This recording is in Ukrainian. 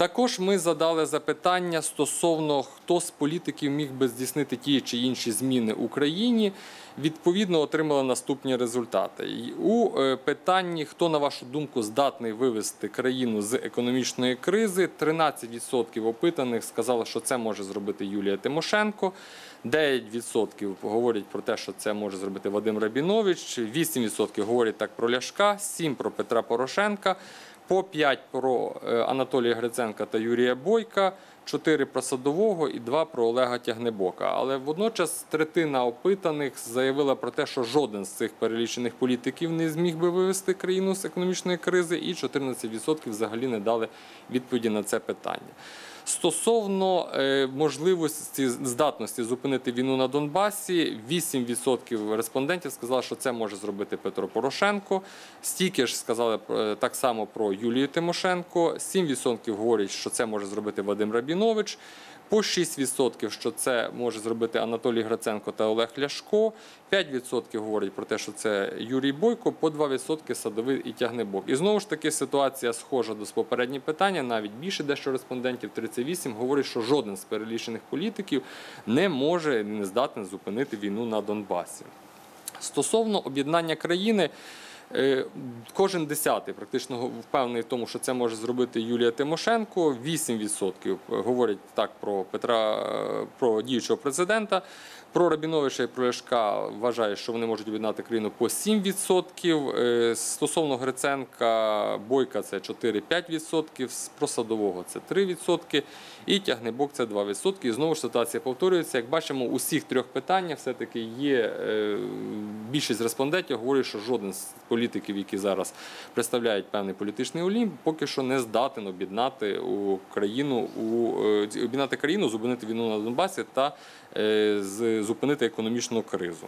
Також ми задали запитання стосовно хто з політиків міг би здійснити ті чи інші зміни Україні. Відповідно, отримали наступні результати. У е, питанні, хто, на вашу думку, здатний вивести країну з економічної кризи, 13% опитаних сказали, що це може зробити Юлія Тимошенко. 9% говорять про те, що це може зробити Вадим Рабінович, 8% говорять так про Ляшка, 7% про Петра Порошенка, по 5 про е, Анатолія Гриценка та Юрія Бойка, 4 про Садового і 2 про Олега Тягнебока. Але водночас третина опитаних заявила про те, що жоден з цих перелічених політиків не зміг би вивести країну з економічної кризи, і 14% взагалі не дали відповіді на це питання. Стосовно е, можливості здатності зупинити війну на Донбасі, 8% респондентів сказали, що це може зробити Петро Порошенко. Стільки ж сказали е, так само про Юлію Тимошенко. 7% говорять, що це може зробити Вадим Рабінович. По 6% що це може зробити Анатолій Граценко та Олег Ляшко. 5% говорять про те, що це Юрій Бойко, по 2% Садовий і Тягнебок. І знову ж таки ситуація схожа до попередніх питання. Навіть більше дещо респондентів 38 говорять, що жоден з перелічених політиків не може не здатний зупинити війну на Донбасі. Стосовно об'єднання країни. Е, Кожен десятий практично впевнений в тому, що це може зробити Юлія Тимошенко. 8% говорять так про Петра, е, про діючого президента. Про Рабіновича і про Ляшка вважає, що вони можуть об'єднати країну по 7%. Е, Стосовно Гриценка, Бойка це 4-5%, про Садового це 3%, і Тягнебок це 2%. І знову ж ситуація повторюється. Як бачимо, у всіх трьох питаннях все-таки є е, більшість респондентів говорять, що жоден з політиків, які зараз представляють певний політичний олімп, поки що не здатен об'єднати Україну у е, об'єднати країну, зупинити війну на Донбасі та е, зупинити економічну кризу.